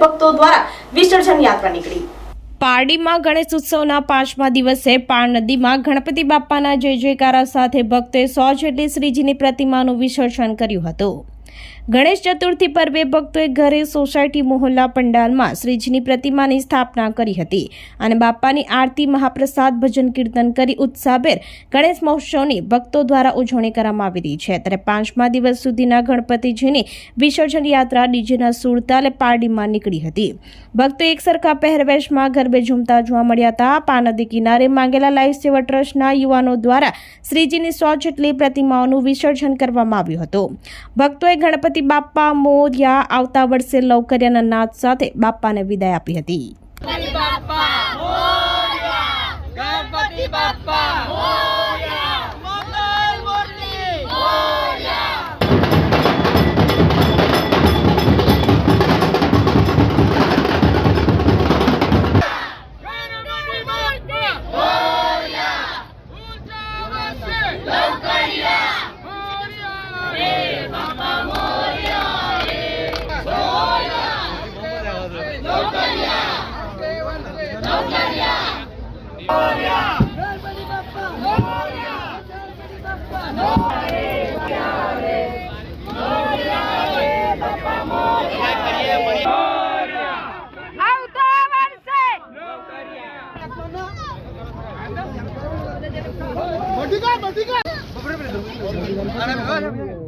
ભક્તો દ્વારા વિસર્જન યાત્રા નીકળી. પારડીમાં ગણેશ ઉત્સવના પાંચમા દિવસે પાણ નદીમાં ગણપતિ બાપાના જય જયકારા સાથે ભક્તોએ સો જેટલી શ્રીજીની પ્રતિમાનું વિસર્જન કર્યું હતું. ગણેશ ચતુર્થી પર્વે ભક્તોએ ઘરે સોસાયટી મોહલ્લા પંડાલમાં શ્રીજીની પ્રતિમાની સ્થાપના કરી હતી અને બાપાની આરતી, મહાપ્રસાદ, ભજન કીર્તન કરી ઉત્સાહભેર ગણેશ મહોત્સવની ભક્તો દ્વારા ઉજવણી કરવામાં આવી રહી છે. ત્યારે પાંચમા દિવસ સુધીના ગણપતિજીની વિસર્જન યાત્રા ડીજેના સુરતાલે પારડીમાં નીકળી હતી. ભક્તો એક સરખા પહેરવેશમાં ગરબે ઝૂમતા જોવા મળ્યા હતા. પાનદી કિનારે માંગેલા લાઈફ સેવર ટ્રસ્ટના યુવાનો દ્વારા શ્રીજીની સો જેટલી પ્રતિમાઓનું વિસર્જન કરવામાં આવ્યું હતું. ભક્તોએ ગણપતિ બાપ્પા મોર્યા આવતા વર્ષે લવકર્યાના નાદ સાથે બાપ્પાને વિદાય આપી હતી. ગણપતિ આવતા વર્ષે મંગલ મૂર્તિ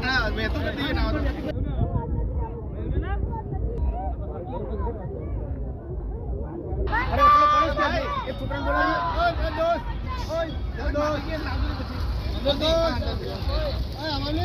હા મેં તો કરી ના અરે પેલો ગણેશ ભાઈ એ છોકરાને બોલાવી ઓય દોસ્ત ઓય દોસ્ત દોસ્ત ઓય અમાને